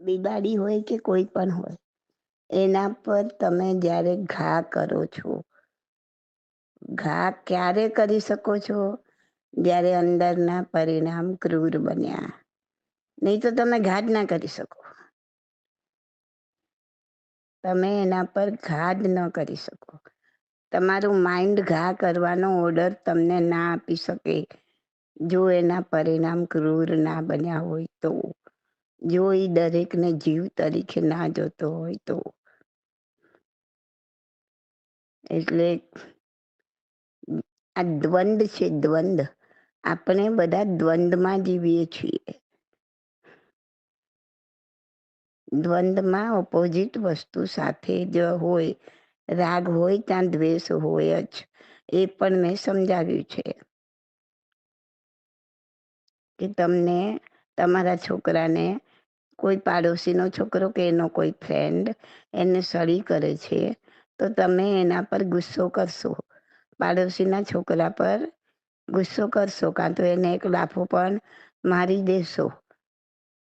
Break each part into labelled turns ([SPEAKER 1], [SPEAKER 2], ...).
[SPEAKER 1] બિલાડી હોય કે કોઈ પણ હોય, એના પર તમે જ્યારે ઘા કરો છો, ઘા ક્યારે કરી શકો છો? જ્યારે અંદરના પરિણામ ક્રૂર બન્યા. નહીં તો તમે ઘા જ ના કરી શકો. તમે એના પર ઘા જ ન કરી શકો. તમારું માઇન્ડ ઘા કરવાનો ઓર્ડર તમને ના આપી શકે. જો એના પરિણામ ક્રૂર ના બન્યા હોય તો. જો એ દરેકને જીવ તરીકે ના જોતો હોય તો. એટલે આ દ્વંદ છે દ્વંદ. આપણે બધા દ્વંદમાં જીવીએ છીએ. દ્વંદમાં ઓપોઝિટ વસ્તુ સાથે જ હોય, રાગ હોય ત્યાં દ્વેષ હોય જ. એ પણ મેં સમજાવ્યું છે. કે તમને તમારા છોકરાને કોઈ પાડોશીનો છોકરો કે એનો કોઈ ફ્રેન્ડ એને સળી કરે છે, તો તમે એના પર ગુસ્સો કરશો. પાડોશીના છોકરા પર ગુસ્સો કરશો કાં તો એને એક લાફો પણ મારી દેશો.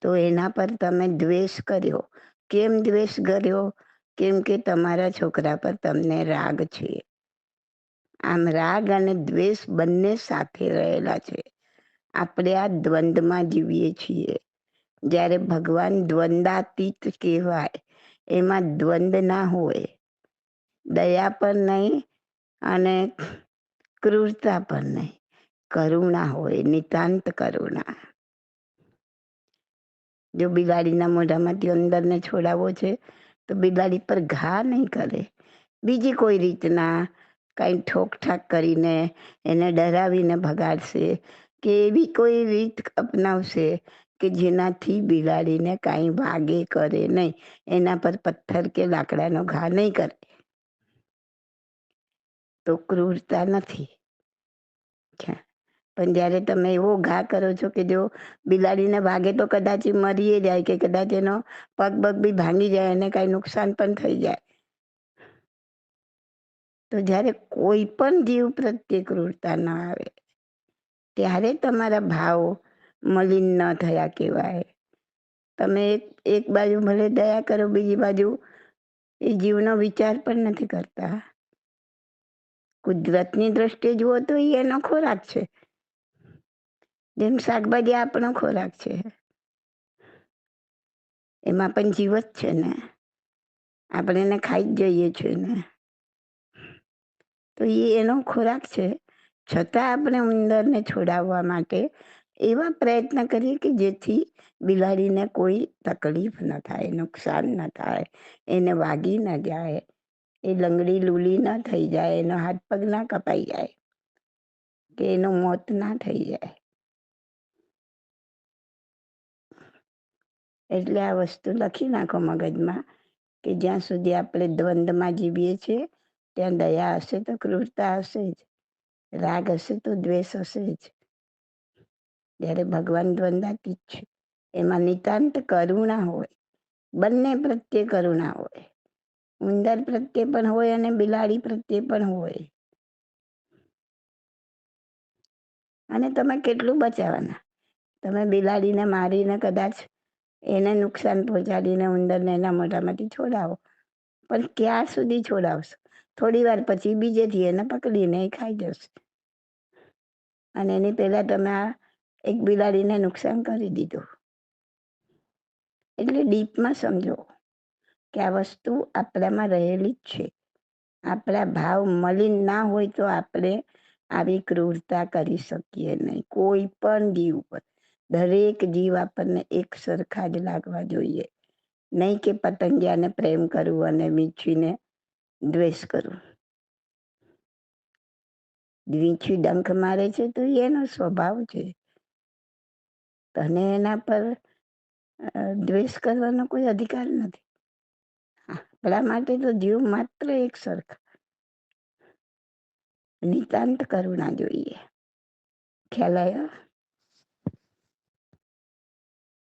[SPEAKER 1] તો એના પર તમે દ્વેષ કર્યો. કેમ દ્વેષ કર્યો? કેમ કે તમારા છોકરા પર તમને રાગ છે. આમ રાગ અને દ્વેષ બંને સાથે રહેલા છે. આપણે આ દ્વંદમાં જીવીએ છીએ. જ્યારે ભગવાન દ્વંદાતીત કહેવાય, એમાં દ્વંદ ના હોય. દયા પણ નહીં અને ક્રૂરતા પણ નહીં. કરુણા હોય, નિતાંત કરુણા. જો બિલાડીના મોઢામાંથી અંદરને છોડાવવો છે, તો બિલાડી પર ઘા નહીં કરે. બીજી કોઈ રીતના કાંઈ ઠોકઠાક કરીને એને ડરાવીને ભગાડશે કે એવી કોઈ રીત અપનાવશે કે જેનાથી બિલાડીને કાંઈ વાગે કરે નહીં. એના પર પથ્થર કે લાકડાનો ઘા નહીં કરે. તો ક્રૂરતા નથી. પણ જ્યારે તમે એવો ઘા કરો છો કે જો બિલાડીને વાગે તો કદાચ મરીએ જાય કે કદાચ એનો પગ પગ બી ભાંગી જાય અને કાંઈ નુકસાન પણ થઈ જાય. તો જ્યારે કોઈ પણ જીવ પ્રત્યે ક્રૂરતા ન આવે, ત્યારે તમારા ભાવ મલિન ન થયા કહેવાય. તમે એક બાજુ ભલે દયા કરો, બીજી બાજુ એ જીવનો વિચાર પણ નથી કરતા. કુદરતની દ્રષ્ટિએ જુઓ તો એનો ખોરાક છે. જેમ શાકભાજી આપણો ખોરાક છે. એમાં પણ જીવ જ છે ને. આપણે એને ખાઈ જ જઈએ છીએ ને. તો એ એનો ખોરાક છે. છતાં આપણે ઉંદરને છોડાવવા માટે એવા પ્રયત્ન કરીએ કે જેથી બિલાડીને કોઈ તકલીફ ન થાય, નુકસાન ન થાય, એને વાગી ન જાય, એ લંગડી લૂલી ન થઈ જાય, એનો હાથ પગ ના કપાઈ જાય, કે એનું મોત ના થઈ જાય. એટલે આ વસ્તુ લખી નાખો મગજમાં કે જ્યાં સુધી આપણે દ્વંદમાં જીવીએ છીએ, ત્યાં દયા હશે તો ક્રૂરતા હશે જ, રાગ હશે તો દ્વેષ હશે જ. જ્યારે ભગવાન દ્વંદાતી છે, એમાં નિતાંત કરુણા હોય, બંને પ્રત્યે કરુણા હોય. ઉંદર પ્રત્યે પણ હોય અને બિલાડી પ્રત્યે પણ હોય. અને તમે કેટલું બચાવવાના? તમે બિલાડીને મારીને કદાચ એને નુકસાન પહોંચાડીને ઉંદરને એના મોઢામાંથી છોડાવો. પણ ક્યાં સુધી છોડાવશો? થોડી વાર પછી બીજેથી એને પકડીને ખાઈ જશે. અને એની પહેલા તમે આ એક બિલાડીને નુકસાન કરી દીધું. એટલે ડીપમાં સમજો કે આ વસ્તુ આપણામાં રહેલી જ છે. આપણા ભાવ મલિન ના હોય તો આપણે આવી ક્રૂરતા કરી શકીએ નહીં. કોઈ પણ જીવ પર, દરેક જીવ આપણને એક સરખા જ લાગવા જોઈએ. નહીં કે પતંગિયાને પ્રેમ કરવું અને મીઠીને દ્વેષ કરવું વીંછી ડંખ મારે છે તો એનો સ્વભાવ છે. તને એના પર દ્વેષ કરવાનો કોઈ અધિકાર નથી. આપણા માટે તો જીવ માત્ર એક સરખા. નિતાંત કરુણા જોઈએ. ખ્યાલ આવ્યો?